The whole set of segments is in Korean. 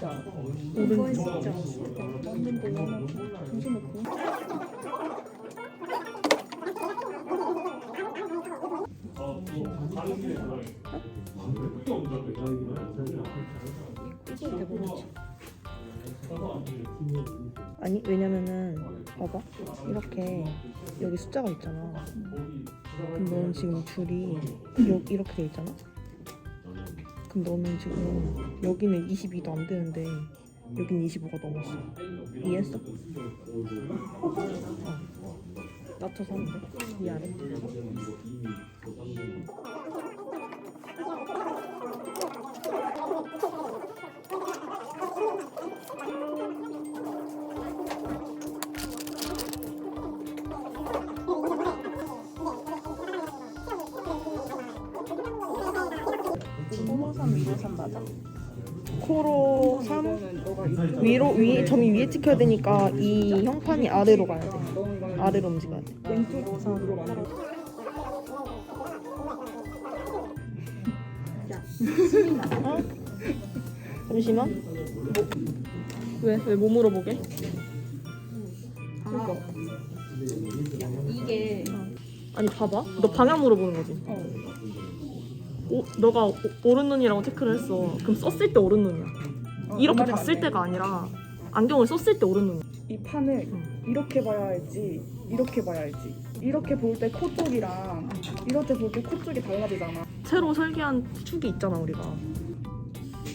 진짜. 이거 진짜 정신을 그 아니 왜냐면은 봐봐. 이렇게 여기 숫자가 있잖아. 그럼 지금 줄이 여, 이렇게 돼 있잖아 그럼 너는 지금 여기는 22도 안 되는데 여기는 25가 넘었어 이해했어? 어. 낮춰서 하면 돼 미안해 코모산 위로산 맞아? 코로 3 이거는 너가 이쪽 위로 위 점이 위에 찍혀야 되니까 이 형판이 아래로 가야 돼. 아래로 움직여야 돼. 왼쪽 만들어 잠시만 뭐 왜? 왜뭐 물어보게? 아. 이게 아니 봐봐. 너 방향 물어보는 거지. 어 오, 너가 오, 오른 눈이라고 체크를 했어. 그럼 썼을 때 오른 눈이야. 어, 이렇게 그 말이 봤을 맞네. 때가 아니라 안경을 썼을 때 오른 눈이야. 이 판을 이렇게 봐야 할지 이렇게 봐야 할지. 이렇게 볼 때 코 쪽이랑 이렇게 볼 때 코 쪽이 달라지잖아. 새로 설계한 축이 있잖아 우리가.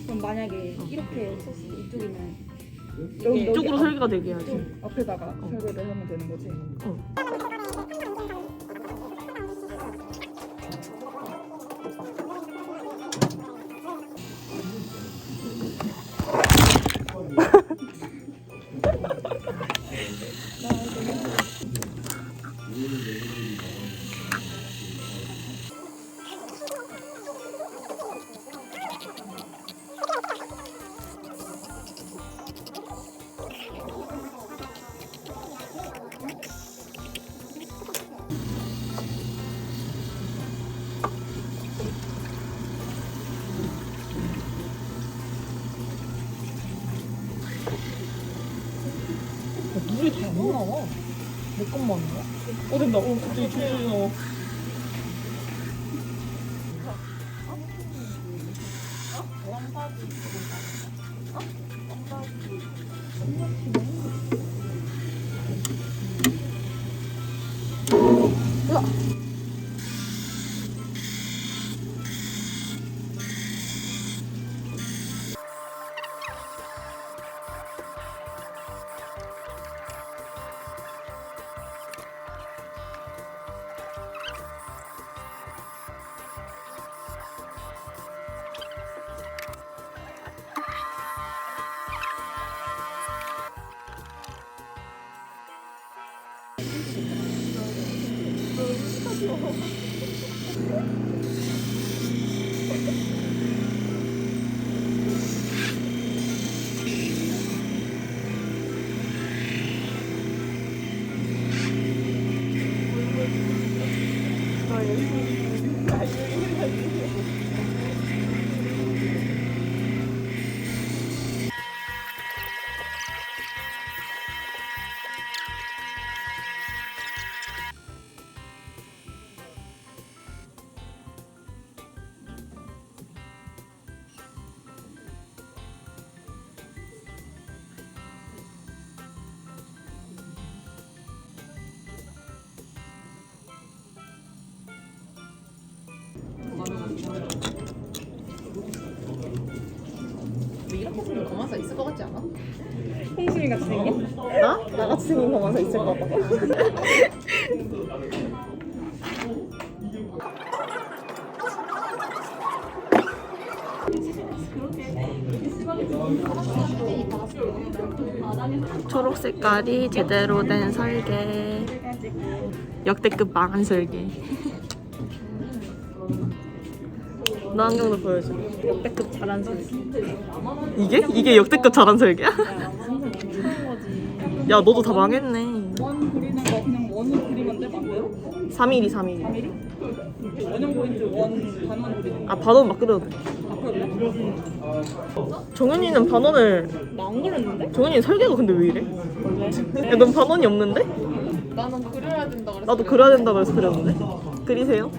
그럼 만약에 이렇게 썼을 때 이쪽이면 여기 이쪽으로 앞- 설계가 되게 해야지. 쪽 앞에다가 어. 설계를 하면 되는 거지? 어. 안 나와 내 것만 나와? 어 된다 어 갑자기 줄줄이 나와 이렇 Thank you. 있을 것 같지 않아? 홍수미 같이 생긴? 나? 나같이 생긴 거만서 있을 것 같아 초록 색깔이 제대로 된 설계 역대급 망한 설계 너 안경도 보여줘 역대급 잘한 설계 이게? 이게 역대급 잘한 설계야? 야 너도 다 망했네 원 그리는 거 그냥 원으로 그리면 돼 맘대로? 3mm 3mm 3mm? 원형 포인트 원 단원 그리는 아 반원 막 그려도 돼거 그럴래? 정현이는 반원을 나안 그렸는데? 정현이 설계가 근데 왜 이래? 야, 넌 반원이 없는데? 나는 그려야 된다 그래서 나도 그려야 된다고 해서 그렸는데? 그리세요?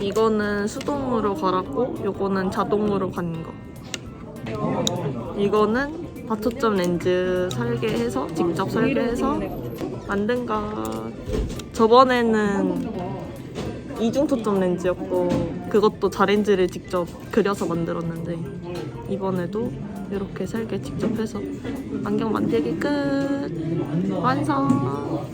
이거는 수동으로 갈았고 요거는 자동으로 간 거. 이거는 바초점 렌즈 설계해서 직접 설계해서 만든 거. 저번에는 이중 초점 렌즈였고 그것도 자렌즈를 직접 그려서 만들었는데 이번에도 이렇게 설계 직접 해서 안경 만들기 끝 완성